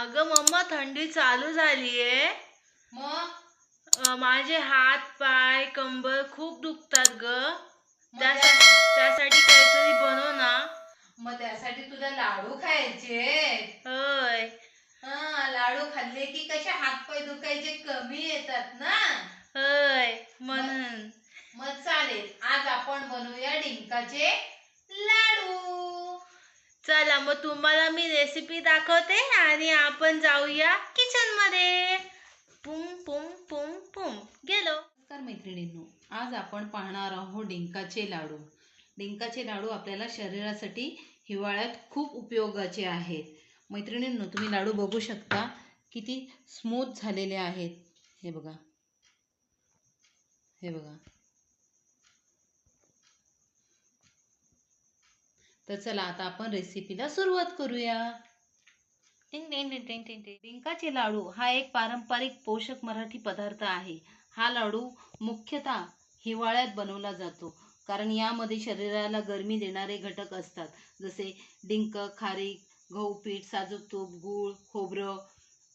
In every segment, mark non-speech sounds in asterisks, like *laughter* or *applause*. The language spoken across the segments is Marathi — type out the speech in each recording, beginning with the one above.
अगं मम्मा थंडी चालू झालीये. मग? अं, माझे हात पाय कंबर खूप दुखतात ग. मग त्यासा- त्या- त्यासाठी काहीतरी बनव ना. मग त्यासाठी तुला लाडू खायचे. होय. हा लाडू खाल्ले की कसे हातपाय दुखायचे कमी येतात ना? होय म्हणून. मग चालेल आज आपण बनवूया डिंकाचे मग तुम्हाला मी रेसिपी दाखवते आणि आपण जाऊया किचनमध्ये. पुम पुम पुम पुम गेलो. नमस्कार मैत्रिणींनो आज आपण पाहणार आहोत डिंकाचे लाडू. डिंकाचे लाडू आपल्याला शरीरासाठी हिवाळ्यात खूप उपयोगाचे आहेत. मैत्रिणींनो तुम्ही लाडू बघू शकता किती स्मूथ झालेले आहेत. हे बघा. हे बघा. तर चला आता आपण रेसिपीला सुरुवात करूया. टिंग टिंग टिंग टिंग टिंग टिंग. डिंकाचे लाडू हा एक पारंपरिक पोषक मराठी पदार्थ आहे. हा लाडू मुख्यतः हिवाळ्यात बनवला जातो कारण यामध्ये शरीराला गरमी देणारे घटक असतात. जसे डिंक खारीक गहू पीठ साजूक तूप गूळ खोबरं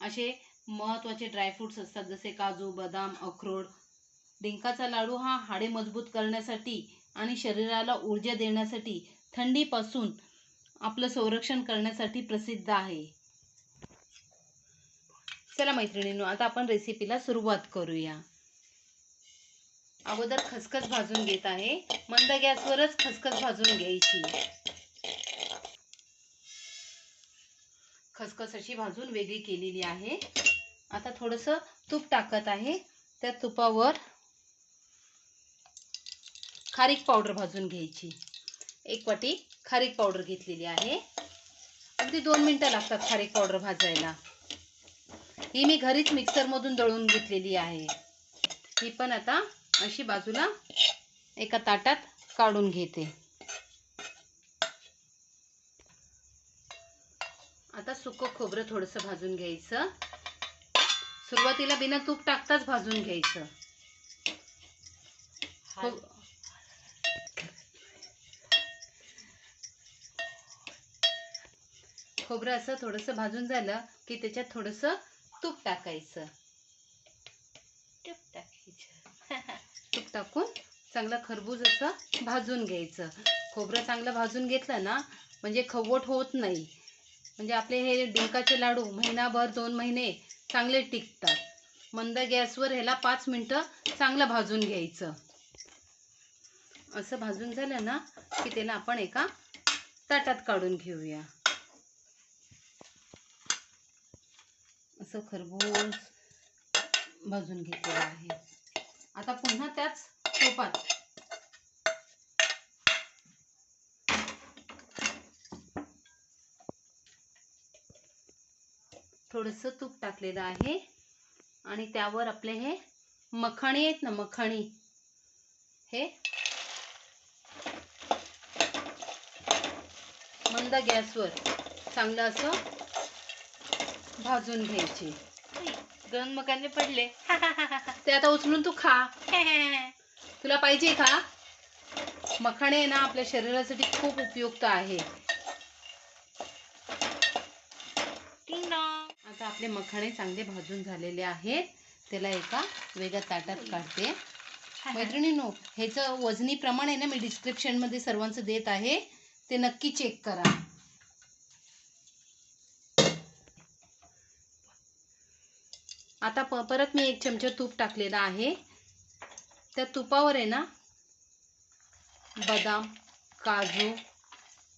असे महत्त्वाचे ड्रायफ्रूट्स असतात जसे काजू बदाम अक्रोड. डिंकाचा लाडू हा हाडे मजबूत करण्यासाठी आणि शरीराला ऊर्जा देण्यासाठी थंडीपासून आपलं संरक्षण करण्यासाठी प्रसिद्ध आहे. चला मैत्रिणींनो आता आपण रेसिपीला सुरुवात करूया. अगोदर खसखस भाजून घेत आहे. मंद गॅसवरच खसखस भाजून घ्यायची. खसखस अशी भाजून वेगळी केलेली आहे. आता थोडंसं तूप टाकत आहे. त्या तुपावर खारीक पावडर भाजून घ्यायची. एक वाटी खारीक पावडर घेतलेली आहे. अगदी दोन मिनटं लागतात खारीक पावडर भाजायला. ही मी घरीच मिक्सरमधून दळून घेतलेली आहे. ही पण आता अशी बाजूला एका ताटात काढून घेते. आता सुकं खोबरं थोडंसं भाजून घ्यायचं. सुरुवातीला बिना तूप टाकताच भाजून घ्यायचं. खोबरं असं थोडंसं भाजून झालं की त्याच्यात थोडंसं तूप टाकायचं. टूप टाकायचं. तूप टाकून चांगलं खरबूज असं भाजून घ्यायचं. खोबरं चांगलं भाजून घेतलं ना म्हणजे खवट होत नाही. म्हणजे आपले हे डिंकाचे लाडू महिनाभर दोन महिने चांगले टिकतात. मंद गॅसवर ह्याला पाच मिनटं चांगलं भाजून घ्यायचं. असं भाजून झालं ना की त्याला आपण एका ताटात काढून घेऊया. असं खरबूज भाजून घेतलेलं आहे. आता पुन्हा त्याच तुपात थोडंसं तूप टाकलेलं आहे आणि त्यावर आपले हे मखाणी आहेत ना मखाणी. हे मंद गॅसवर चांगलं असं भाजून घ्यायचे. दोन मकाने पडले. *laughs* ते आता उचलून तू खा. *laughs* तुला पाहिजे का? मखाणे ना आपल्या शरीरासाठी खूप उपयुक्त आहे. आता आपले मखाणे चांगले भाजून झालेले आहेत. त्याला एका वेगळ्या ताटात काढते. मैत्रिणींनो ह्याचं वजनी प्रमाण आहे ना मी डिस्क्रिप्शनमध्ये सर्वांचं देत आहे. ते नक्की चेक करा. आता प परत मी एक चमचा तूप टाकलेला आहे. त्या तुपावर आहे ना बदाम काजू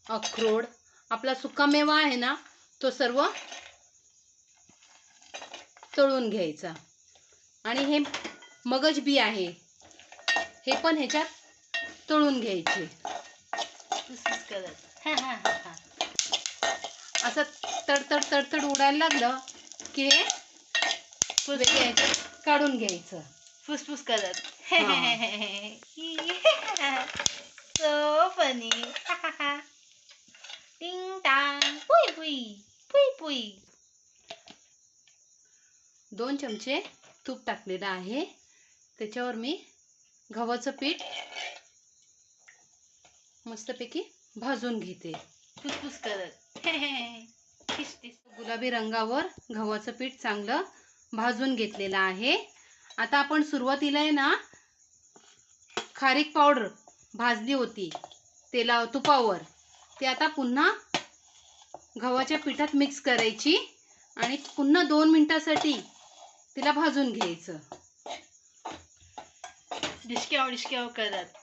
अक्रोड आपला सुकामेवा आहे ना तो सर्व तळून घ्यायचा. आणि हे मगज बी आहे हे पण ह्याच्यात तळून घ्यायचे. असं तडतड तडतड उडायला लागलं की हे वेगळ्या ह्याच्यात काढून घ्यायचं. फुसफुस करत. सो फनी टिंग टांग पुई पुई पुई पुई दोन चमचे तूप टाकलेलं आहे. त्याच्यावर मी गव्हाचं पीठ मस्तपैकी भाजून घेते. फुसफुस करत *laughs* गुलाबी रंगावर गव्हाचं पीठ चांगलं भाजून घेतलेलं आहे. आता आपण सुरुवातीला आहे ना खारीक पावडर भाजली होती तेला तुपावर. ते आता पुन्हा गव्हाच्या पिठात मिक्स करायची आणि पुन्हा दोन मिनिटासाठी तिला भाजून घ्यायचं. डिस्क्याव डिस्क्याव करत.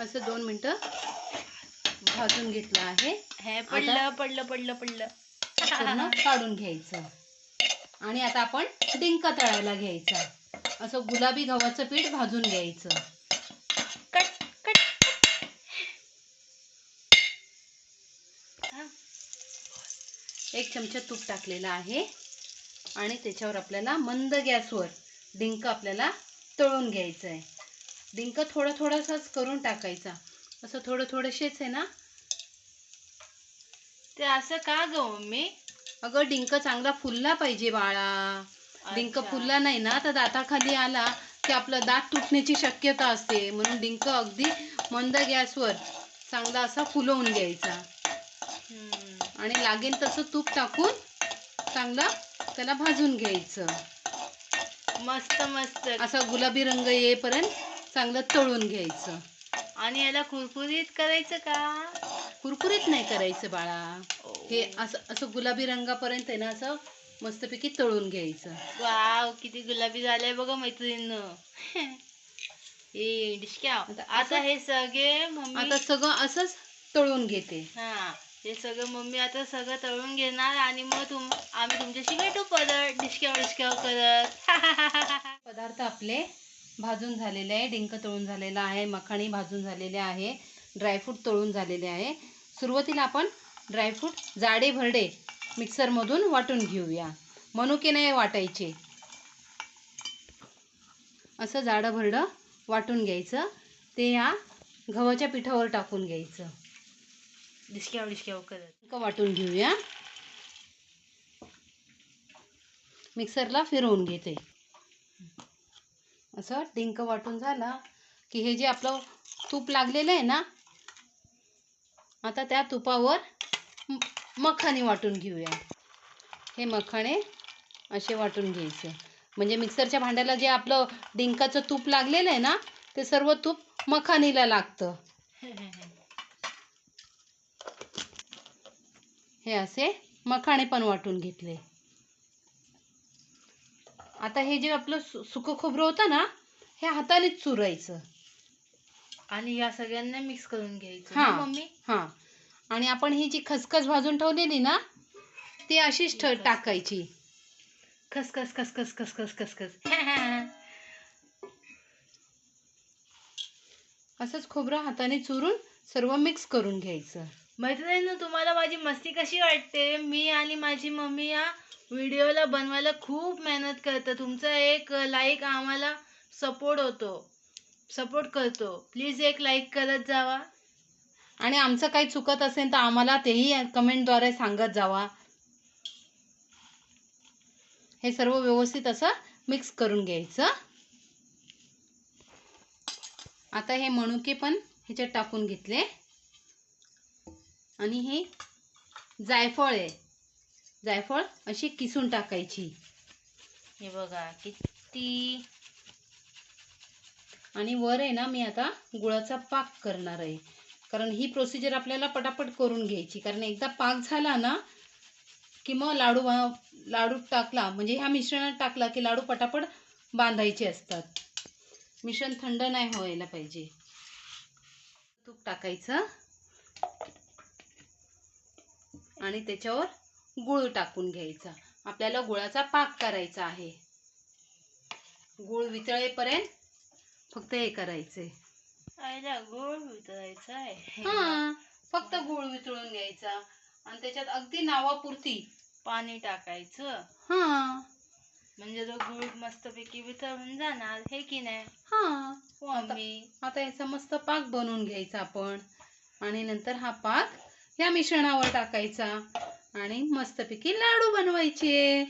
असं दोन मिनटं भाजून घेतलं आहे. हे पडलं पडलं पडलं पडलं. पूर्ण काढून घ्यायचं. आणि आता आपण डिंक तळायला घ्यायचा. असं गुलाबी गव्हाचं पीठ भाजून घ्यायचं. कट कट. एक चमचा तूप टाकलेलं आहे. आणि त्याच्यावर आपल्याला मंद गॅसवर डिंक आपल्याला तळून घ्यायचं आहे डिंक थोडं थोडंसंच करून टाकायचा. असं थोडं थोडंसेच आहे ना ते असं का ग मम्मी? अगं डिंक चांगला फुलला पाहिजे बाळा. डिंक. फुलला नाही ना तर दाताखाली आला की आपलं दात तुटण्याची शक्यता असते. म्हणून डिंक अगदी मंद गॅसवर चांगला असा फुलवून घ्यायचा. आणि लागेल तसं तूप टाकून चांगला त्याला भाजून घ्यायचं. मस्त मस्त. असा गुलाबी रंग येईपर्यंत चांगलं तळून घ्यायचं. आणि याला कुरकुरीत करायचं का? कुरकुरीत नाही करायचं बाळा. हे असं असं गुलाबी रंगापर्यंत आहे ना असं मस्तपैकी तळून घ्यायचं. वाव किती गुलाबी झालंय बघा मैत्रीण ए डिस्क्याव आता हे सगळे मम्मी आता सगळं असंच तळून घेते. हा हे सगळं मम्मी आता सगळं तळून घेणार आणि मग तुम आम्ही तुमच्याशी भेटू परत. डिस्क्याव डिस्क्याव करत. *laughs* पदार्थ आपले भाजून झालेले आहे डिंक तळून झालेला आहे मखाणी भाजून झालेले आहे. ड्रायफ्रूट तळून झालेले आहे. सुरुवातीला आपण ड्रायफ्रूट जाडे भरडे मिक्सरमधून वाटून घेऊया. मनुके नाही वाटायचे. असं जाडं भरडं वाटून घ्यायचं. ते या गव्हाच्या पिठावर टाकून घ्यायचं. डिस्क्याव डिस्क्याव करत. वाटून घेऊया. मिक्सरला फिरवून घेते. असं डिंक वाटून झाला की हे जे आपलं तूप लागलेलं आहे ना आता त्या तुपावर म- मखाणे वाटून घेऊया. हे मखाणे असे वाटून घ्यायचे. म्हणजे मिक्सरच्या भांड्याला जे आपलं डिंकाचं तूप लागलेलं आहे ना ते सर्व तूप मखानीला लागतं. हे असे मखाणे पण वाटून घेतले. आता हे जे आपलं सु सुकं खोबरं होतं ना हे हातानेच चुरायचं. आणि या सगळ्यांना मिक्स करून घ्यायचं. हा. ना मम्मी? हां. आणि आपण ही जी खसखस भाजून ठेवलेली ना ती अशीच ठ टाकायची. खसखस खसखस खसखस खसखस. *laughs* असंच खोबरं हाताने चुरून सर्व मिक्स करून घ्यायचं. मैत्रिणींनो तुम्हाला माझी मस्ती कशी वाटते? मी आणि माझी मम्मी या व्हिडिओला बनवायला खूप मेहनत करतो तुमचा एक लाईक आम्हाला सपोर्ट होतो. सपोर्ट करतो. प्लीज एक लाईक करत जावा. आणि आमचं काही चुकत असेल तर आम्हाला तेही कमेंटद्वारे सांगत जावा. हे सर्व व्यवस्थित असं मिक्स करून घ्यायचं. आता हे मणुके पण ह्याच्यात टाकून घेतले. आणि हे जायफळ आहे. जायफळ अशी किसून टाकायची. हे बघा किती आणि वर आहे ना मी आता गुळाचा पाक करणार आहे. कारण ही प्रोसिजर आपल्याला पटापट करून घ्यायची. कारण एकदा पाक झाला ना की मग लाडू लाडू टाकला म्हणजे ह्या मिश्रणात टाकला की लाडू पटापट बांधायचे असतात. मिश्रण थंड नाही व्हायला पाहिजे. तूप टाकायचं. आणि त्याच्यावर गुळ टाकून घ्यायचा. आपल्याला गुळाचा पाक करायचा आहे. गुळ वितळेपर्यंत फक्त हे करायचंय. आईला गोड उतरायचा आहे. हा फक्त गुळ वितळून घ्यायचा. आणि त्याच्यात अगदी नावापुरती पाणी टाकायचं. हा. म्हणजे तो गुळ मस्तपैकी वितळून जाणार हे की नाही? हा. मम्मी आता याचा मस्त पाक बनवून घ्यायचा आपण. आणि नंतर हा पाक या मिश्रणावर टाकायचा. आणि मस्तपैकी लाडू बनवायचे.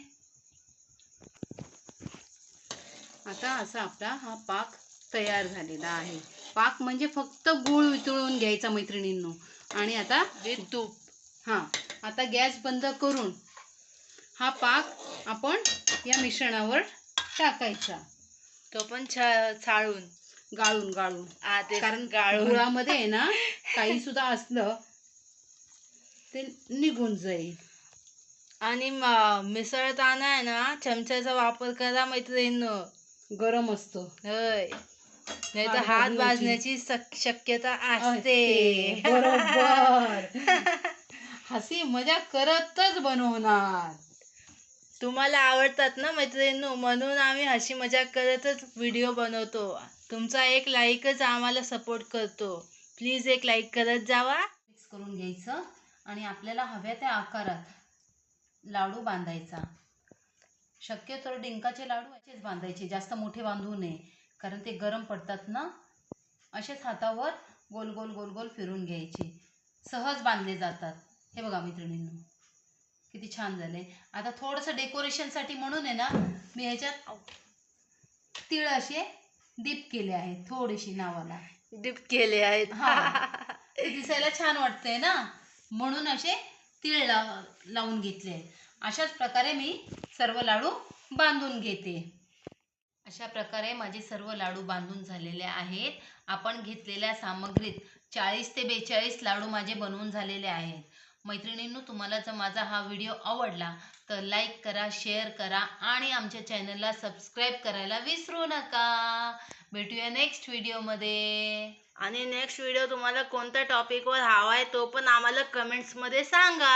आता असा आपला हा पाक तयार झालेला आहे. पाक म्हणजे फक्त गूळ वितळून घ्यायचा मैत्रिणींनो. आणि आता विथ तूप. हां आता गॅस बंद करून हा पाक आपण या मिश्रणावर टाकायचा. तो पण छा- चाळून. गाळून गाळून. कारण गुळामध्ये आहे ना *laughs* काही सुद्धा असलं ते निघून जाईल. आणि मिसळताना आहे ना चमच्याचा वापर करा मैत्रिणींनो. गरम असतो. होय. नाही तर हात भाजण्याची. भाजण्याची शक- शक्यता असते. बरोबर. *laughs* हसी मजा करतच बनवणार. तुम्हाला आवडतात ना मैत्रिणींनो? म्हणून आम्ही हशी मजाक करतच व्हिडिओ बनवतो. तुमचा एक लाईकच आम्हाला सपोर्ट करतो. प्लीज एक लाईक करत जावा. मिक्स करून घ्यायचं आणि आपल्याला हव्या त्या आकारात लाडू बांधायचा. शक्यतो डिंकाचे लाडू असेच बांधायचे. जास्त मोठे बांधू नये. कारण ते गरम पडतात ना असेच हातावर गोल गोल गोल गोल फिरून घ्यायचे. सहज बांधले जातात. हे बघा मैत्रिणींनो किती छान झाले आता थोडंसं डेकोरेशनसाठी म्हणून आहे ना मी ह्याच्यात तीळ असे डीप केले आहेत थोडेसे नावाला. डिप केले आहेत. हा. दिसायला छान वाटतंय ना? म्हणून असे तीळ लावून घेतले अशाच प्रकारे मी सर्व लाडू बांधून घेते. अशा प्रकारे माझे सर्व लाडू बांधून झालेले आहेत. आपण घेतलेल्या सामग्रीत चाळीस ते बेचाळीस लाडू माझे बनवून झालेले आहेत. मैत्रिणींनो तुम्हाला जर माझा हा व्हिडिओ आवडला तर लाईक करा शेअर करा आणि आमच्या चॅनलला सबस्क्राईब करायला विसरू नका. भेटूया नेक्स्ट व्हिडिओमध्ये आणि नेक्स्ट व्हिडिओ तुम्हाला कोणत्या टॉपिकवर हवा आहे तो पण आम्हाला कमेंट्समध्ये सांगा.